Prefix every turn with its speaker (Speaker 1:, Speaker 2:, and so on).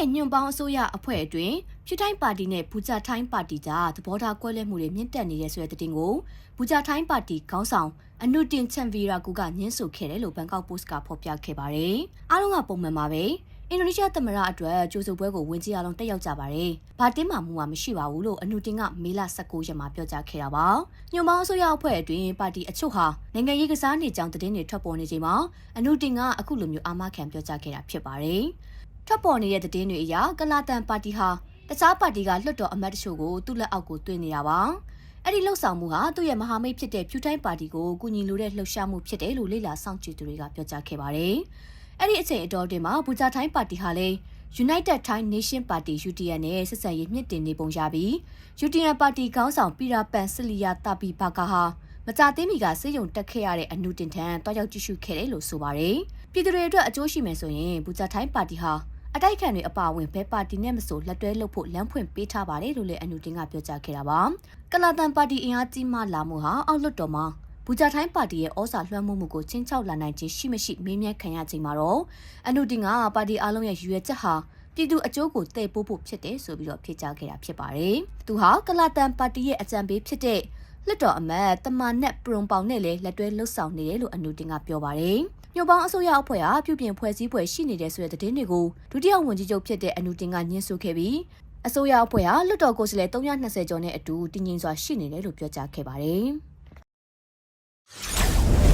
Speaker 1: ရဲ့ညွန့်ပေါင်းအစိုးရအဖွဲ့အတွင်းဖြူတိုင်းပါတီနဲ့ဘူဂျာထိုင်းပါတီကြားသဘောထားကွဲလွဲမှုတွေမြင့်တက်နေတဲ့ဆိုတဲ့သတင်းကိုဘူဂျာထိုင်းပါတီခေါင်းဆောင်အနုတင်ချန်ဗီရာကူကညှင်းဆိုခဲ့တယ်လို့ဘန်ကောက်ပို့စ်ကဖော်ပြခဲ့ပါတယ်။အားလုံးကပုံမှန်ပါပဲ။အင်ဒိုနီးရှားသမ္မတအတွက်ကြိုးစုပွဲကိုဝင်ကြည့်အောင်တက်ရောက်ကြပါတယ်။ဘာတင်းမှမှုမှမရှိပါဘူးလို့အနုတင်ကမေလ19ရက်မှာပြောကြားခဲ့တာပါ။ညွန့်ပေါင်းအစိုးရအဖွဲ့အတွင်းပါတီအချို့ဟာနိုင်ငံရေးကစားနေကြောင်းသတင်းတွေထွက်ပေါ်နေချိန်မှာအနုတင်ကအခုလိုမျိုးအာမခံပြောကြားခဲ့တာဖြစ်ပါတယ်။ ထွက်ပေါ်နေတဲ့သတင်းတွေအရကလာတန်ပါတီဟာတခြားပါတီကလွှတ်တော်အမတ်တချို့ကိုသူ့လက်အောက်ကိုတွင်းနေတာပါ။အဲ့ဒီလှုပ်ဆောင်မှုဟာသူ့ရဲ့မဟာမိတ်ဖြစ်တဲ့ဖြူတိုင်းပါတီကိုကူညီလိုတဲ့လှုပ်ရှားမှုဖြစ်တယ်လို့လေ့လာစောင့်ကြည့်သူတွေကပြောကြားခဲ့ပါတယ်။အဲ့ဒီအချိန်အတော်တွင်မှာဘူဂျာထိုင်းပါတီဟာလည်း United Thai Nation Party UTN နဲ့ဆက်ဆံရေးမြင့်တင်နေပုံရပြီး UTN ပါတီခေါင်းဆောင်ပီရာပန်စလီယာတာပီဘာကာဟာမကြသေးမီကစေယုံတက်ခဲ့ရတဲ့အနုတင်ထံတွားရောက်ကြည့်ရှုခဲ့တယ်လို့ဆိုပါတယ်။ပြည်သူတွေအတွက်အကျိုးရှိမယ်ဆိုရင်ဘူဂျာထိုင်းပါတီဟာ အတိုက်ခံတွေအပါအဝင်ဘဲပါတီနဲ့မဆိုလက်တွဲလုပ်ဖို့လမ်းဖွင့်ပေးထားပါတယ်လို့လည်းအန်နူတင်ကပြောကြားခဲ့တာပါကလာတန်ပါတီအင်အားကြီးမှလာမှုဟာအောက်လွတ်တော်မှာဘူဂျာထိုင်းပါတီရဲ့ဩဇာလွှမ်းမိုးမှုကိုချင်းချောက်လာနိုင်ခြင်းရှိမရှိမေးမြန်းခံရချိန်မှာတော့အန်နူတင်ကပါတီအားလုံးရဲ့ရည်ရွယ်ချက်ဟာပြည်သူအကျိုးကိုတည်ပိုးဖို့ဖြစ်တယ်ဆိုပြီးတော့ဖြေကြားခဲ့တာဖြစ်ပါတယ်။သူဟာကလာတန်ပါတီရဲ့အကြံပေးဖြစ်တဲ့လွတ်တော်အမတ်တမန်နဲ့ပရုံပေါင်နဲ့လည်းလက်တွဲလှုပ်ဆောင်နေတယ်လို့အန်နူတင်ကပြောပါတယ်။ မြို့ပေါင်းအစိုးရအဖွဲ့ဟာပြုပြင်ဖွဲ့စည်းပွဲရှိနေတဲ့ဆိုတဲ့သတင်းတွေကိုဒုတိယဝန်ကြီးချုပ်ဖြစ်တဲ့အနူတင်ကညှင်းဆိုခဲ့ပြီးအစိုးရအဖွဲ့ဟာလွတ်တော်ကိုယ်စားလှယ်320ကျော်နဲ့အတူတည်ငြိမ်စွာရှိနေတယ်လို့ပြောကြားခဲ့ပါတယ်။